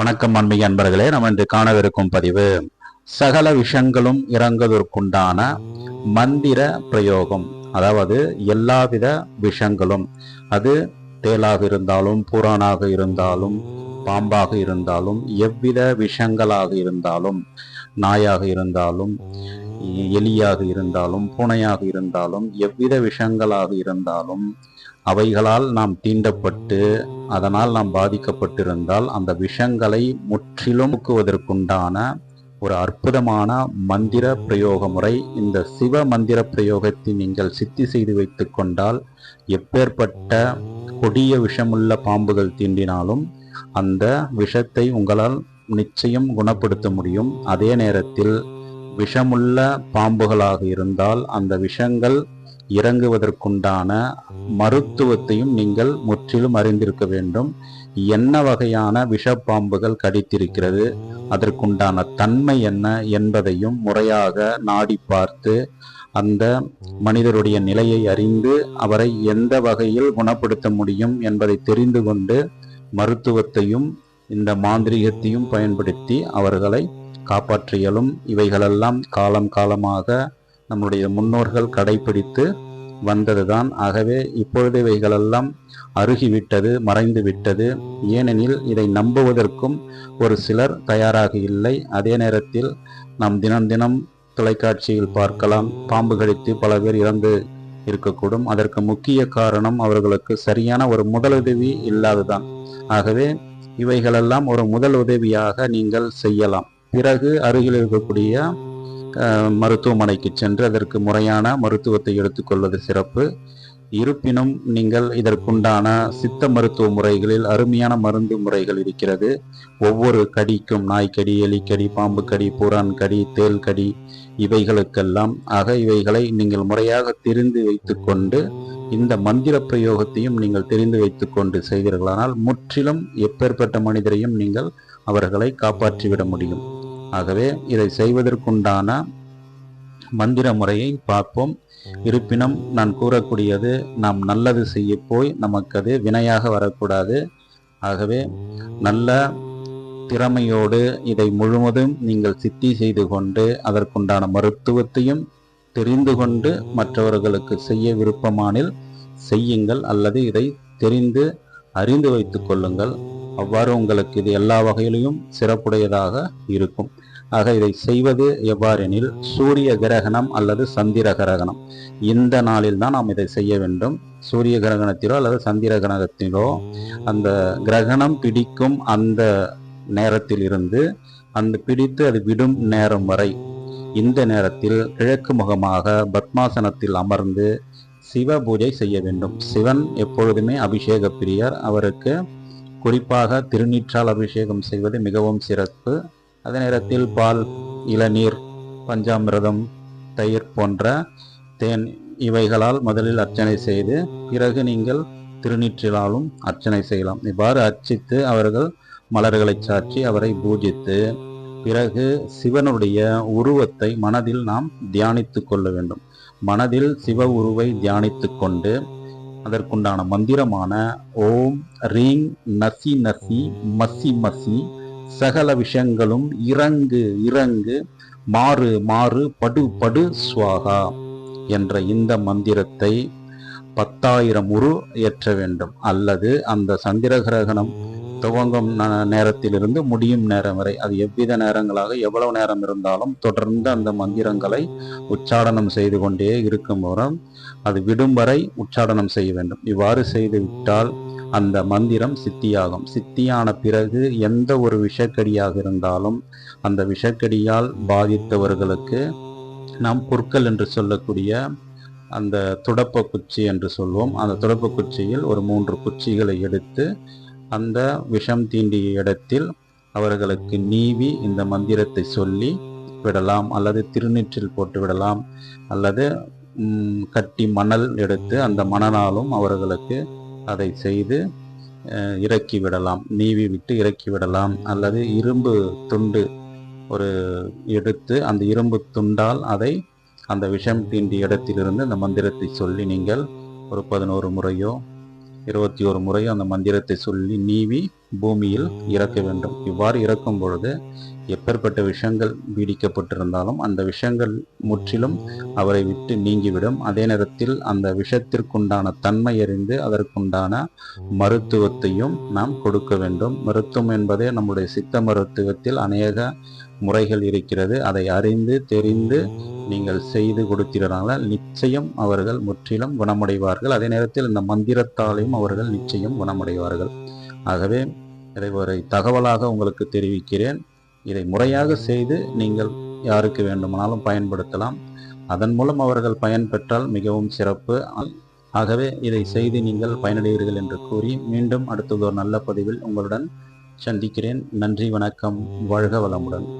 வணக்கம் ஆன்மீக அன்பர்களே நம்ம இன்று காணவிருக்கும் பதிவு சகல விஷங்களும் இறங்குவதற்குண்டான மந்திர பிரயோகம் அதாவது எல்லாவித விஷங்களும் அது தேலாக இருந்தாலும் பூரானாக இருந்தாலும் பாம்பாக இருந்தாலும் எவ்வித விஷங்களாக இருந்தாலும் நாயாக இருந்தாலும் எலியாக இருந்தாலும் பூனையாக இருந்தாலும் எவ்வித விஷங்களாக இருந்தாலும் அவைகளால் நாம் தீண்டப்பட்டு அதனால் நாம் பாதிக்கப்பட்டிருந்தால் அந்த விஷங்களை முற்றிலும் போக்குவதற்குண்டான ஒரு அற்புதமான மந்திர பிரயோக முறை இந்த சிவ மந்திர பிரயோகத்தை நீங்கள் சித்தி செய்து வைத்து கொண்டால் எப்பேற்பட்ட கொடிய விஷமுள்ள பாம்புகள் தீண்டினாலும் அந்த விஷத்தை உங்களால் நிச்சயம் குணப்படுத்த முடியும். அதே நேரத்தில் விஷமுள்ள பாம்புகளாக இருந்தால் அந்த விஷங்கள் இறங்குவதற்குண்டான மருத்துவத்தையும் நீங்கள் முற்றிலும் அறிந்திருக்க வேண்டும். என்ன வகையான விஷப்பாம்புகள் கடித்திருக்கிறது அதற்குண்டான தன்மை என்ன என்பதையும் முறையாக நாடி பார்த்து அந்த மனிதருடைய நிலையை அறிந்து அவரை எந்த வகையில் குணப்படுத்த முடியும் என்பதை தெரிந்து கொண்டு மருத்துவத்தையும் இந்த மாந்திரிகத்தையும் பயன்படுத்தி அவர்களை காப்பாற்றியலும் இவைகளெல்லாம் காலம் காலமாக நம்முடைய முன்னோர்கள் கடைபிடித்து வந்ததுதான். ஆகவே இப்பொழுது இவைகளெல்லாம் அருகிவிட்டது மறைந்து விட்டது ஏனெனில் இதை நம்புவதற்கும் ஒரு சிலர் தயாராக இல்லை. அதே நேரத்தில் நாம் தினம் தினம் தொலைக்காட்சியில் பார்க்கலாம். பாம்பு கடித்து பல பேர் இறந்து இருக்கக்கூடும். அதற்கு முக்கிய காரணம் அவர்களுக்கு சரியான ஒரு முதலுதவி இல்லாததான் ஆகவே இவைகளெல்லாம் ஒரு முதல் உதவியாக நீங்கள் செய்யலாம். பிறகு அருகில் இருக்கக்கூடிய மருத்துவமனைக்கு சென்று அதற்கு முறையான மருத்துவத்தை எடுத்துக்கொள்வது சிறப்பு. இருப்பினும் நீங்கள் இதற்குண்டான சித்த மருத்துவ முறைகளில் அருமையான மருந்து முறைகள் இருக்கிறது. ஒவ்வொரு கடிக்கும் நாய்க்கடி எலிக்கடி பாம்பு கடி பூரான் கடி தேல் கடி இவைகளுக்கெல்லாம். ஆக இவைகளை நீங்கள் முறையாக தெரிந்து வைத்துக்கொண்டு இந்த மந்திர பிரயோகத்தையும் நீங்கள் தெரிந்து வைத்துக்கொண்டு செய்வீர்களானால் முற்றிலும் எப்பேற்பட்ட மனிதரையும் நீங்கள் அவர்களை காப்பாற்றிவிட முடியும். ஆகவே இதை செய்வதற்குண்டான மந்திர முறையை பார்ப்போம். இருப்பினும் நான் கூறக்கூடியது நாம் நல்லது செய்ய போய் நமக்கு அது வினையாக வரக்கூடாது. ஆகவே நல்ல திறமையோடு இதை முழுவதும் நீங்கள் சித்தி செய்து கொண்டு அதற்குண்டான மருத்துவத்தையும் தெரிந்து கொண்டு மற்றவர்களுக்கு செய்ய விருப்பமானில் செய்யுங்கள் அல்லது இதை தெரிந்து அறிந்து வைத்துக் கொள்ளுங்கள். அவ்வாறு உங்களுக்கு இது எல்லா வகையிலையும் சிறப்புடையதாக இருக்கும். ஆக இதை செய்வது எவ்வாறெனில் சூரிய கிரகணம் அல்லது சந்திர கிரகணம். இந்த நாளில் தான் நாம் இதை செய்ய வேண்டும். சூரிய கிரகணத்திலோ அல்லது சந்திர கிரகணத்திலோ அந்த கிரகணம் பிடிக்கும் அந்த நேரத்தில் இருந்து அந்த பிடித்து அது விடும் நேரம் வரை இந்த நேரத்தில் கிழக்கு முகமாக பத்மாசனத்தில் அமர்ந்து சிவ பூஜை செய்ய வேண்டும். சிவன் எப்பொழுதுமே அபிஷேக பிரியர். அவருக்கு குறிப்பாக திருநீற்றால் அபிஷேகம் செய்வது மிகவும் சிறப்பு. அதே நேரத்தில் பால் இளநீர் பஞ்சாமிரதம் தயிர் போன்ற தேன் இவைகளால் முதலில் அர்ச்சனை செய்து பிறகு நீங்கள் திருநீற்றிலாலும் அர்ச்சனை செய்யலாம். இவ்வாறு அர்ச்சித்து அவர்கள் மலர்களை சாற்றி அவரை பூஜித்து பிறகு சிவனுடைய உருவத்தை மனதில் நாம் தியானித்து கொள்ள வேண்டும். மனதில் சிவ உருவை தியானித்து கொண்டு அதற்குண்டான மந்திரமான ஓம் ரீங் நசி நசி மசி மசி சகல விஷயங்களும் இறங்கு இறங்கு மாறு மாறு படு படு சுவாகா என்ற இந்த மந்திரத்தை பத்தாயிரம் உரு ஏற்ற வேண்டும். அல்லது அந்த சந்திர கிரகணம் துவங்கும் நேரத்திலிருந்து முடியும் நேரம் வரை அது எவ்வித நேரங்களாக எவ்வளவு நேரம் இருந்தாலும் தொடர்ந்து அந்த மந்திரங்களை உச்சாடனம் செய்து கொண்டே இருக்கும் மூலம் அது விடும் வரை உச்சாடனம் செய்ய வேண்டும். இவ்வாறு செய்து விட்டால் அந்த மந்திரம் சித்தியாகும். சித்தியான பிறகு எந்த ஒரு விஷக்கடியாக இருந்தாலும் அந்த விஷக்கடியால் பாதித்தவர்களுக்கு நாம் பொற்கள் என்று சொல்லக்கூடிய அந்த துடப்ப குச்சி என்று சொல்வோம். அந்த துடப்ப குச்சியில் ஒரு மூன்று குச்சிகளை எடுத்து அந்த விஷம் தீண்டிய இடத்தில் அவர்களுக்கு நீவி இந்த மந்திரத்தை சொல்லி விடலாம் அல்லது திருநீற்றில் போட்டு விடலாம் அல்லது கட்டி மணல் எடுத்து அந்த மணனாலும் அவர்களுக்கு அதை செய்து இறக்கி விடலாம். நீவி விட்டு இறக்கி விடலாம். அல்லது இரும்பு துண்டு ஒரு எடுத்து அந்த இரும்பு துண்டால் அதை அந்த விஷம் தீண்டிய இடத்திலிருந்து அந்த மந்திரத்தை சொல்லி நீங்கள் ஒரு பதினோரு முறையோ இருபத்தி ஒரு முறை அந்த மந்திரத்தை சொல்லி நீவி பூமியில் இறக்க வேண்டும். இவ்வாறு இறக்கும் பொழுது எப்பேற்பட்ட விஷங்கள் பீடிக்கப்பட்டிருந்தாலும் அந்த விஷங்கள் முற்றிலும் அவரை விட்டு நீங்கிவிடும். அதே நேரத்தில் அந்த விஷத்திற்குண்டான தன்மை அறிந்து அதற்குண்டான மருத்துவத்தையும் நாம் கொடுக்க வேண்டும். மருத்துவம் என்பதே நம்முடைய சித்த மருத்துவத்தில் அநேக முறைகள் இருக்கிறது. அதை அறிந்து தெரிந்து நீங்கள் செய்து கொடுத்தீர்களால் நிச்சயம் அவர்கள் முற்றிலும் குணமடைவார்கள். அதே நேரத்தில் இந்த மந்திரத்தாலையும் அவர்கள் நிச்சயம் குணமடைவார்கள். ஆகவே இதை ஒரு தகவலாக உங்களுக்கு தெரிவிக்கிறேன். இதை முறையாக செய்து நீங்கள் யாருக்கு வேண்டுமானாலும் பயன்படுத்தலாம். அதன் மூலம் அவர்கள் பயன்பெற்றால் மிகவும் சிறப்பு. ஆகவே இதை செய்து நீங்கள் பயனடைவீர்கள் என்று கூறி மீண்டும் அடுத்தது ஒரு நல்ல பதிவில் உங்களுடன் சந்திக்கிறேன். நன்றி வணக்கம். வாழ்க வளமுடன்.